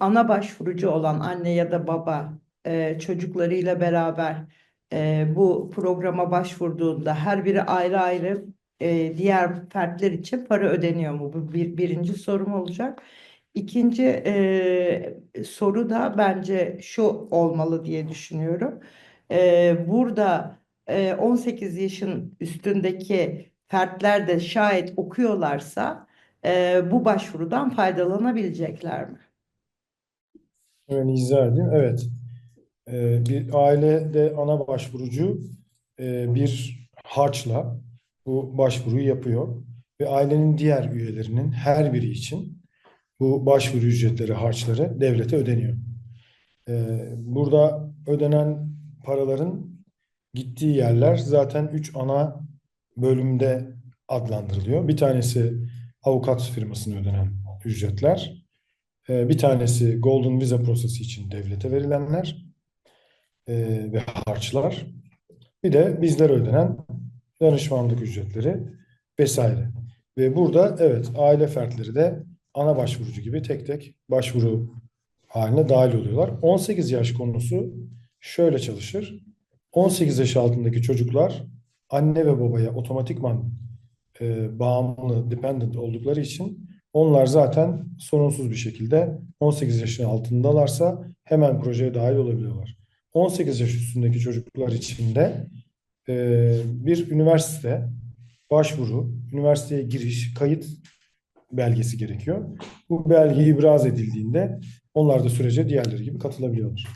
ana başvurucu olan anne ya da baba e, çocuklarıyla beraber e, bu programa başvurduğunda her biri ayrı ayrı e, diğer fertler için para ödeniyor mu? Bu bir, birinci sorum olacak. İkinci e, soru da bence şu olmalı diye düşünüyorum. E, burada e, 18 yaşın üstündeki fertler de şayet okuyorlarsa e, bu başvurudan faydalanabilecekler mi? Hemen izah edeyim. Evet. Ee, bir ailede ana başvurucu e, bir harçla bu başvuruyu yapıyor ve ailenin diğer üyelerinin her biri için bu başvuru ücretleri, harçları devlete ödeniyor. Ee, burada ödenen paraların gittiği yerler zaten üç ana bölümde adlandırılıyor. Bir tanesi avukat firmasına ödenen ücretler. Ee, Bir tanesi Golden Visa prosesi için devlete verilenler e, ve harçlar. Bir de bizlere ödenen danışmanlık ücretleri vesaire. Ve burada evet aile fertleri de ana başvurucu gibi tek tek başvuru haline dahil oluyorlar. 18 yaş konusu şöyle çalışır. 18 yaş altındaki çocuklar anne ve babaya otomatikman e, bağımlı, dependent oldukları için onlar zaten sorunsuz bir şekilde 18 yaşın altındalarsa hemen projeye dahil olabiliyorlar. 18 yaş üstündeki çocuklar için de e, bir üniversite başvuru, üniversiteye giriş, kayıt belgesi gerekiyor. Bu belge ibraz edildiğinde onlar da sürece diğerleri gibi katılabiliyorlar.